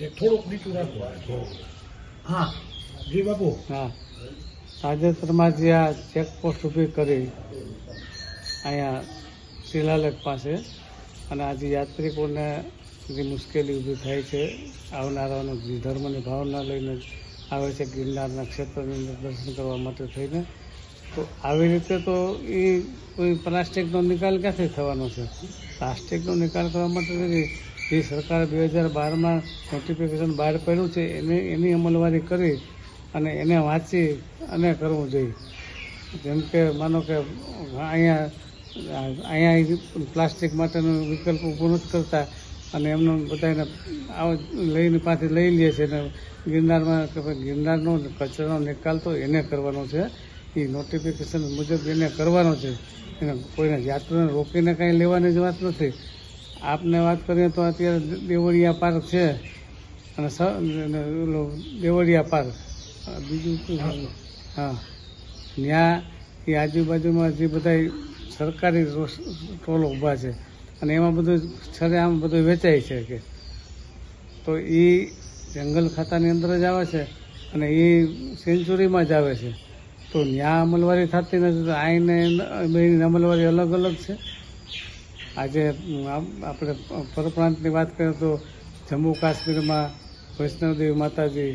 એક થોડુંક નીચું રાખો. હા. જી બાપુ. હા. તાજેતરમાં જે આ ચેકપોસ્ટ ઊભી કરી અહીંયા શિલાલેખ પાસે અને આજે યાત્રિકોને જે મુશ્કેલી ઊભી થાય છે. આવનારાઓને ધર્મની ભાવના લઈને આવે છે ગિરનારના ક્ષેત્રની અંદર દર્શન કરવા માટે થઈને. તો આવી રીતે તો એ કોઈ પ્લાસ્ટિકનો નિકાલ ક્યાંથી થવાનો છે? પ્લાસ્ટિકનો નિકાલ કરવા માટે જે સરકારે બે હજાર બારમાં નોટિફિકેશન બહાર પાડ્યું છે, એને, એની અમલવારી કરી અને એને વાંચી અને કરવું જોઈએ. જેમ કે માનો કે અહીંયા અહીંયા પ્લાસ્ટિક માટેનો વિકલ્પ ઊભો નથી કરતા અને એમનો બધાને લઈને પાછી લઈ લે છે અને ગિરનારમાં કે ભાઈ ગિરનારનો કચરાનો નિકાલ તો એને કરવાનો છે. એ નોટિફિકેશન મુજબ એને કરવાનો છે. એને કોઈને યાત્રાને રોકીને કાંઈ લેવાની જ વાત નથી. આપને વાત કરીએ તો અત્યારે દેવળિયા પાર્ક છે. અને દેવળિયા પાર્ક. બીજું શું હા. ત્યાં એ આજુબાજુમાં જે બધા સરકારી ટોલો ઊભા છે. અને એમાં બધું છરે આમ બધું વેચાય છે કે. તો એ જંગલ ખાતાની અંદર જ આવે છે અને એ સેન્ચુરીમાં જ આવે છે. તો ત્યાં અમલવારી થતી નથી તો આઈને બેની અમલવારી અલગ અલગ છે. આજે આપણે પરપ્રાંતની વાત કરીએ તો જમ્મુ કાશ્મીરમાં વૈષ્ણવદેવી માતાજી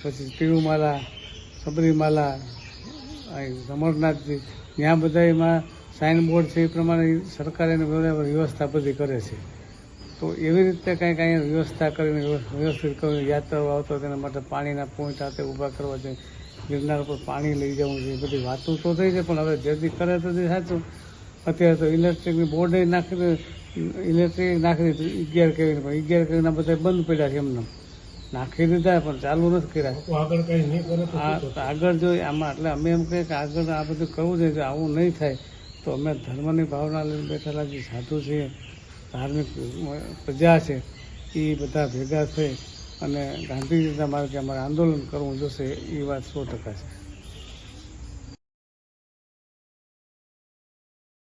પછી તિરુમાલા, સબરીમાલા અમરનાથજી, ત્યાં બધા એમાં સાઇન બોર્ડ છે એ પ્રમાણે સરકાર એને બરાબર વ્યવસ્થા બધી કરે છે. તો એવી રીતે કંઈક અહીંયા વ્યવસ્થા કરીને, વ્યવસ્થિત કરીને યાત્રાઓ આવતો તેના માટે પાણીના પોઈન્ટ સાથે ઊભા કરવા છે ગિરનાર પર પાણી લઈ જવું છે બધી વાતો તો થઈ છે, પણ હવે જેથી કરે તો સાચું. અત્યારે તો ઇલેક્ટ્રિકની બોર્ડે નાખી ઇલેક્ટ્રિક નાખી દીધું અગિયાર કેવી પણ અગિયાર કેવીના બધા બંધ પડ્યા છે એમને. નાખી દીધા પણ ચાલુ નથી કર્યા. આગળ કઈ નહીં? આગળ જો આમાં એટલે અમે એમ કહીએ કે આગળ આ બધું કરવું છે જો આવું નહીં થાય તો અમે ધર્મની ભાવના લઈને બેઠેલા જે સાધુ છે ધાર્મિક પ્રજા છે એ બધા ભેગા થઈ અને ગાંધીજીના માર્ગે અમારે આંદોલન કરવું જોશે એ વાત સો ટકા છે.